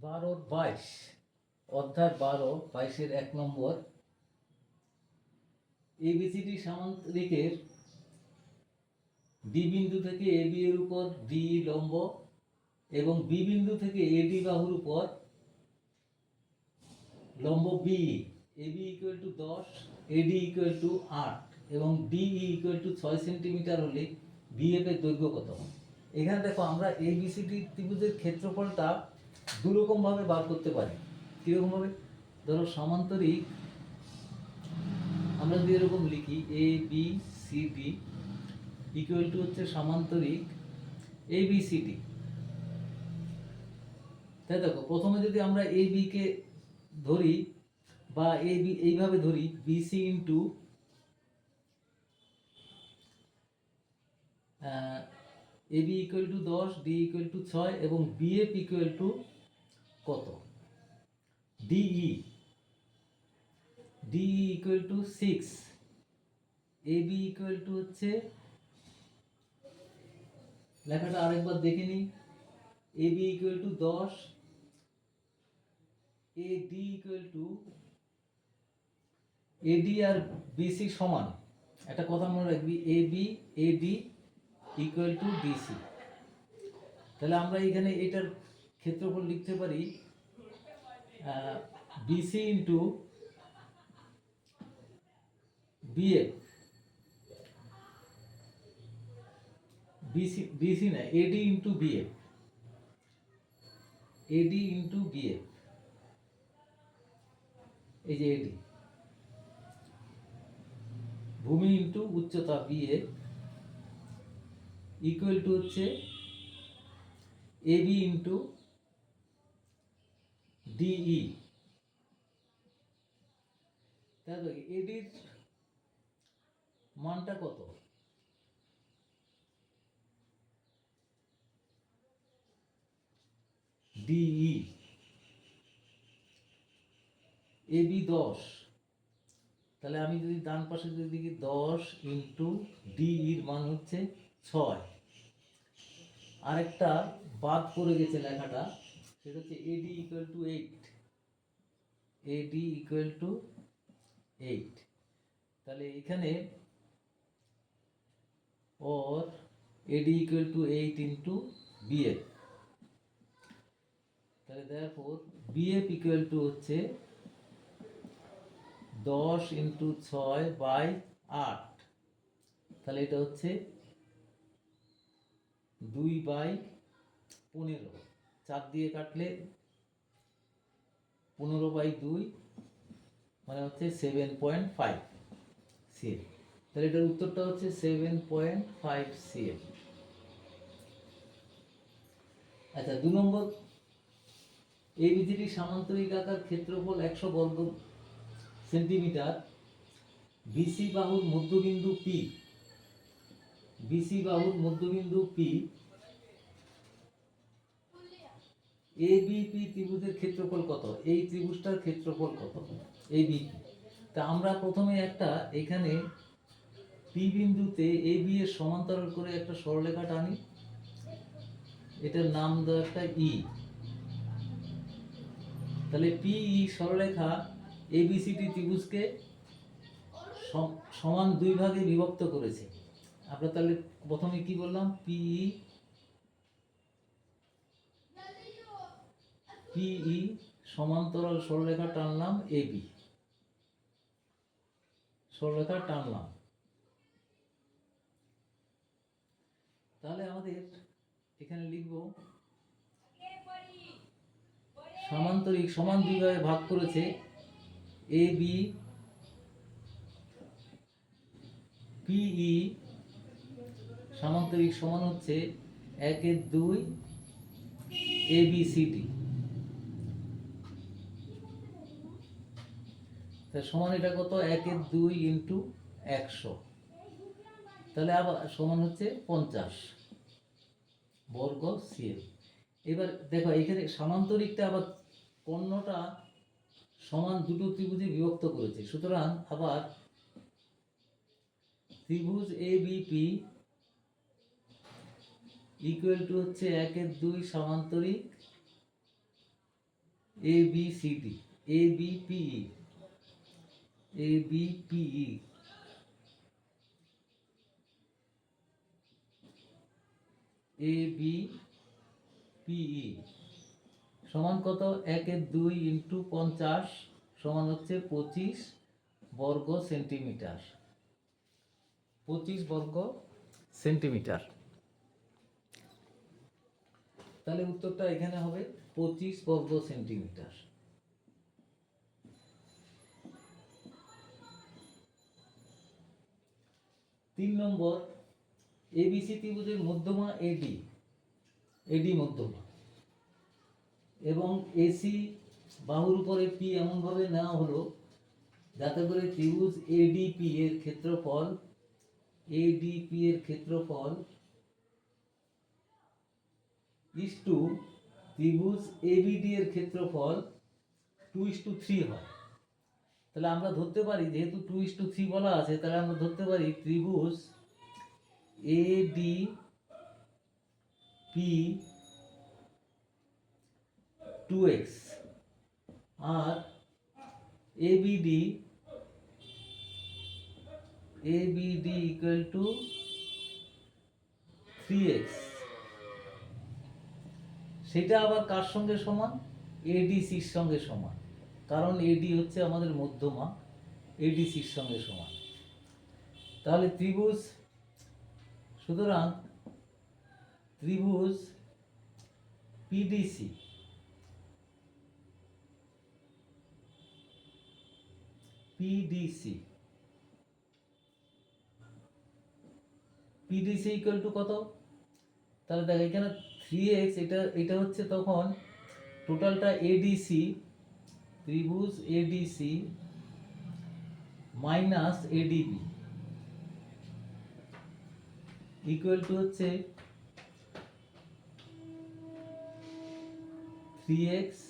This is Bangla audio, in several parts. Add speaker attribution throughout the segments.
Speaker 1: বারোর বাইশ, অধ্যায় বারো, বাইশের এক নম্বর। এবিসিডি সামান্তরিকের ডি বিন্দু থেকে এবি এর উপর ডি লম্ব এবং বি বিন্দু থেকে এডি বাহুর উপর লম্ব বি এবি ইকুয়াল টু দশ এডি ইকুয়াল টু আট এবং ডিই ইকুয়াল টু ছয় সেন্টিমিটার হলে বিএফ এর দৈর্ঘ্য কত? এখানে দেখো আমরা এবিসিডি ত্রিভুজের ক্ষেত্রফলটা দুরকমভাবে বার করতে পারি। কীরকমভাবে? ধরো সমান্তরিক, আমরা যদি এরকম লিখি A B C D equal to হচ্ছে সমান্তরিক এ বি সি ডি তাই দেখো, প্রথমে যদি আমরা এ কে ধরি বা এ বি এইভাবে ধরি B BC into A B equal to দশ ডি ইকুয়াল টু ছয় এবং বি বিএফ ইকুয়াল টু কত? DE DE equal to six A B equal to হচ্ছে লেখাটা আরেকবার দেখে নিই। এ বি ইকুয়াল টু দশ। A D equal to AD R BC সমান। একটা কথা মনে রাখবি A B A D equal to DC তাহলে আমরা এখানে এটার ক্ষেত্রফল লিখতে পারি BC into BF BC BC না AD into BF AD into BF এই যে এডি ভূমি ইন্টু উচ্চতা বিএ ইকুয়াল টু হচ্ছে এবি ইন্টু ডিই তাহলে এডির মানটা কত? ডিই এবি দশ। তাহলে আমি যদি ডান পাশে যদি দেখি দশ ইন্টু ডিইর মান হচ্ছে ছয়। আরেকটা বাদ পড়ে গেছে লেখাটা। সেটা হচ্ছে AD equal to eight AD equal to eight তাহলে এখানে ওর AD equal to eight into BF তাহলে therefore বিএফ ইকুয়াল টু হচ্ছে দশ ইন্টু ছয় বাই আট। তাহলে এটা হচ্ছে দুই বাই পনেরো। চার দিয়ে কাটলে পনেরো বাই দুই মানে হচ্ছে সেভেন পয়েন্ট ফাইভ সিএম তাহলে এটার উত্তরটা হচ্ছে সেভেন পয়েন্ট ফাইভ সিএম আচ্ছা দু নম্বর এই বিধিটি সামান্তরিক আকার ক্ষেত্রফল একশো বর্গ সেন্টিমিটার, বিসি বাহুর মধ্যবিন্দু পি বিসি বাহুর মধ্যবিন্দু পি এ বিপি ত্রিভুজের ক্ষেত্রফল কত? এই ত্রিভুজটার ক্ষেত্রফল কত? এই বিপি তা আমরা প্রথমে একটা এখানে পি বিন্দুতে এ বি এর সমান্তরাল করে একটা সরলরেখা টানি। এটার নাম দেওয়া একটা ই তাহলে পি ই সরলরেখা এবিসিডি ত্রিভুজকে সম- সমান দুই ভাগে বিভক্ত করেছে। আমরা তাহলে প্রথমে কি বললাম? পিই পিই সমান্তরাল সরলরেখা টানলাম এবি সরলরেখা টানলাম তাহলে আমাদের এখানে লিখব, সমান্তরিক সমান দুই ভাগে ভাগ করেছে এ বি পিই সামান্তরিক সমান হচ্ছে একের দুই এ বি সি ডি সমান এটা কত? একের দুই ইন্টু একশো। তাহলে আবার সমান হচ্ছে পঞ্চাশ। বর্গ সিএম এবার দেখো, এখানে সামান্তরিকটা আবার পণ্যটা সমান দুটো ত্রিভুজে বিভক্ত করেছে। সুতরাং আবার ত্রিভুজ এ বিপি ইকুয়াল টু হচ্ছে একের দুই সামান্তরিক A B C D A B P A B P A B P সমান কত? একের দুই ইন্টু পঞ্চাশ সমান হচ্ছে পঁচিশ বর্গ সেন্টিমিটার। পঁচিশ বর্গ সেন্টিমিটার। তাহলে উত্তরটা এখানে হবে পঁচিশ বর্গ সেন্টিমিটার। তিন নম্বর এবিসি ত্রিভুজের মধ্যমা এডি এডি মধ্যমা। এবং এসি বাহুর উপরে পি এমনভাবে নেওয়া হলো, যাতে করে ত্রিভুজ এডিপি এর ক্ষেত্রফল এডিপি এর ক্ষেত্রফল ইস টু ত্রিভুজ এবিডি এর ক্ষেত্রফল টু ইস টু থ্রি হয়। তাহলে আমরা ধরতে পারি, যেহেতু টু ইস টু থ্রি বলা আছে, তাহলে আমরা ধরতে পারি ত্রিভুজ AD P two X R ABD ABD equal to three X সেটা আবার কার সঙ্গে সমান? এডিসির সঙ্গে সমান। কারণ এডি হচ্ছে আমাদের মধ্যমা এডিসির সঙ্গে সমান। তাহলে ত্রিভুজ, সুতরাং ত্রিভুজ PDC PDC PDC equal to কত? তাহলে দেখ, এখানে থ্রি এক্স এটা এটা হচ্ছে তখন টোটালটা এডিসি ত্রিভুজ ADC minus ADB equal to হচ্ছে three X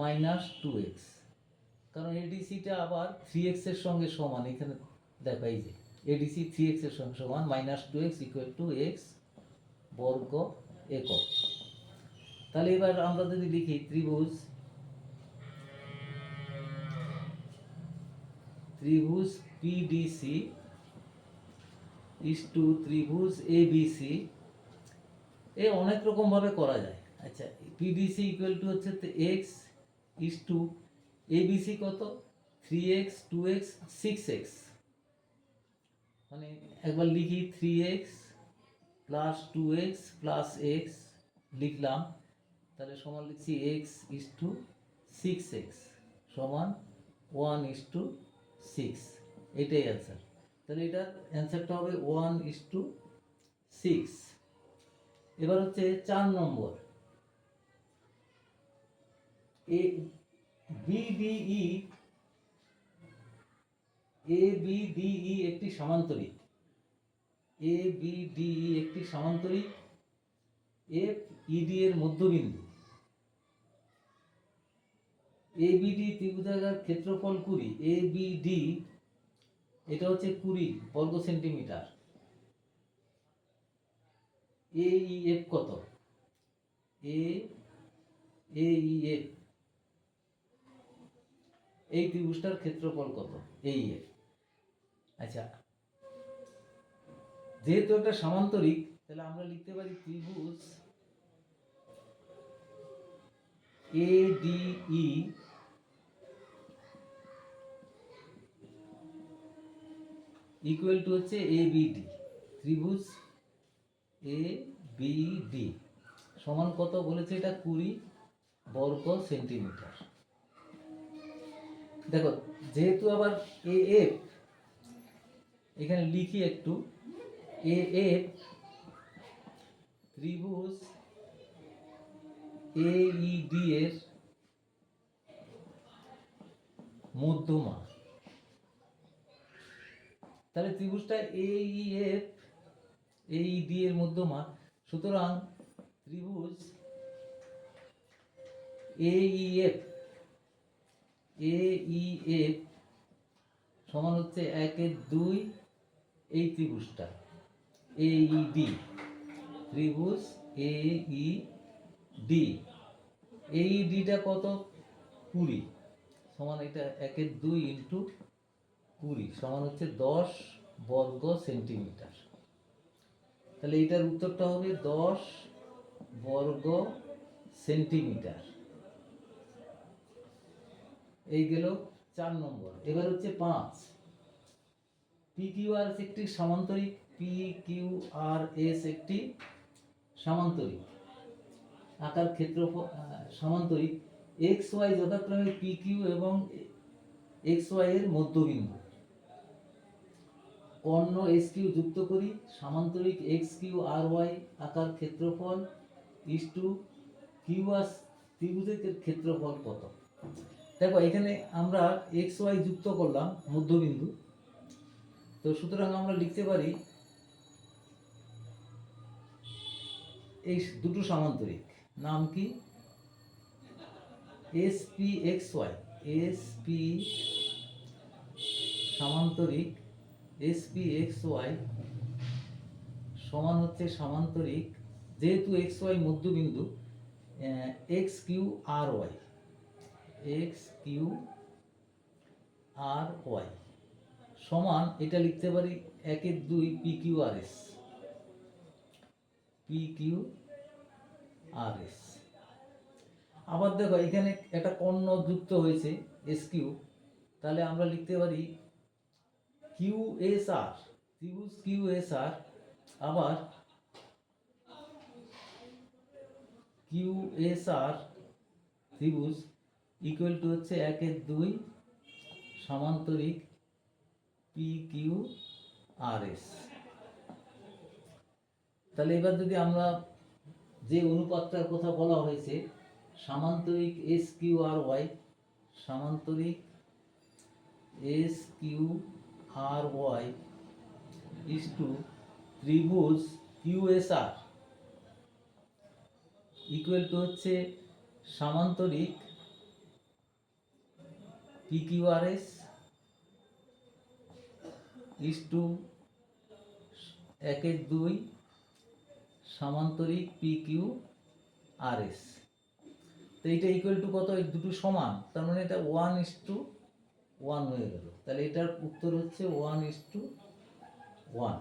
Speaker 1: minus two X কারণ এডিসিটা আবার থ্রি এক্সের সঙ্গে সমান, এখানে দেখো এই যে এডিসি থ্রি এক্সের সঙ্গে সমান minus two x equal to x বর্গ একক। তাহলে এবার আমরা যদি লিখি ত্রিভুজ ত্রিভুজ পিডিসি ইস টু ত্রিভুজ এবিসি এ অনেক রকম ভাবে করা যায়। আচ্ছা পিডিসি ইকুয়াল টু হচ্ছে এক্স ইস টু এবিসি কত? Three X two X six X মানে একবার লিখি three X plus two X plus X লিখলাম, তাহলে সমান লিখছি X is to six X সমান ওয়ান ইস টু সিক্স এটাই অ্যান্সার তাহলে এটার অ্যান্সারটা হবে ওয়ান ইস টু সিক্স এবার হচ্ছে চার নম্বর। এ বিডিই এ বিডিই একটি সমান্তরিক। এ বিডিই একটি সমান্তরিক। এফ ইডি এর মধ্যবিন্দু। এ বিডি ত্রিভুজাকার ক্ষেত্রফল কুড়ি। এ বিডি এটা হচ্ছে কুড়ি বর্গ সেন্টিমিটার। এ ই এফ কত? এ এ ই এফ এই ত্রিভুজটার ক্ষেত্রফল কত? এই এফ আচ্ছা। যেহেতু একটা সমান্তরিক, তাহলে আমরা লিখতে পারি ত্রিভুজ এ ইকুয়াল টু হচ্ছে এ বিডি ত্রিভুজ এ বিডি সমান কত বলেছে এটা? কুড়ি বর্গ সেন্টিমিটার। দেখো, যেহেতু আবার এ এফ এখানে লিখি একটু। এ এফ ত্রিভুজ এ ই ডি এর মধ্যমা তাহলে ত্রিভুজটা ই এফ ই ডি এর মধ্যমা। সুতরাং ত্রিভুজ এ ই এফ এ ই এফ সমান হচ্ছে একের দুই এই ত্রিভুজটা। ডি ত্রিভুজ এ ই ডি এই ডিটা কত? কুড়ি। সমান এটা একের দুই ইন্টু কুড়ি সমান হচ্ছে দশ বর্গ সেন্টিমিটার। তাহলে এটার উত্তরটা হবে দশ বর্গ সেন্টিমিটার। এই গেল চার নম্বর। এবার হচ্ছে পাঁচ। পি কিউ আর একটি সামান্তরিক পি কিউ আর এস একটি সামান্তরিক। আকার ক্ষেত্র সামান্তরিক। এক্স ওয়াই যথাক্রমে পি কিউ এবং এক্স ওয়াই এর মধ্যবিন্দু। কর্ণ এস কিউ যুক্ত করি, সামান্তরিক এক্স কিউ আর ওয়াই আকার ক্ষেত্রফল ইস টু কিউ আর ত্রিভুজের ক্ষেত্রফল কত? দেখো, এখানে আমরা এক্স ওয়াই যুক্ত করলাম, মধ্যবিন্দু। তো সুতরাং আমরা লিখতে পারি এই দুটো সামান্তরিক। নাম কি? S P X Y S P সামান্তরিক S P X Y সমান হচ্ছে সামান্তরিক, যেহেতু এক্স ওয়াই মধ্যবিন্দু X Q R Y, X Q R Y সমান, এটা লিখতে পারি একের দুই P Q R S, P Q R S. আবার দেখো, এখানে একটা কর্ণ যুক্ত হয়েছে এস কিউ, তাহলে আমরা লিখতে পারি কিউ এস আর ত্রিভুজ কিউ এস আর আবার কিউ এস আর ত্রিভুজ ইকুয়াল টু হচ্ছে একের দুই, সমান্তরিক পি কিউ আর এস তাহলে এবার যদি আমরা যে অনুপাতটার কথা বলা হয়েছে, সামান্তরিক S Q R Y সামান্তরিক S Q R Y is to ত্রিভুজ Q S R. Equal to হচ্ছে সামান্তরিক P Q R S is to একের দুই সামান্তরিক পি কিউ আর এস। তো এইটা ইকুয়াল টু কত? দুটো সমান। তার মানে এটা ওয়ান ইস টু ওয়ান হয়ে গেল। তাহলে এটার উত্তর হচ্ছে ওয়ান ইস টু ওয়ান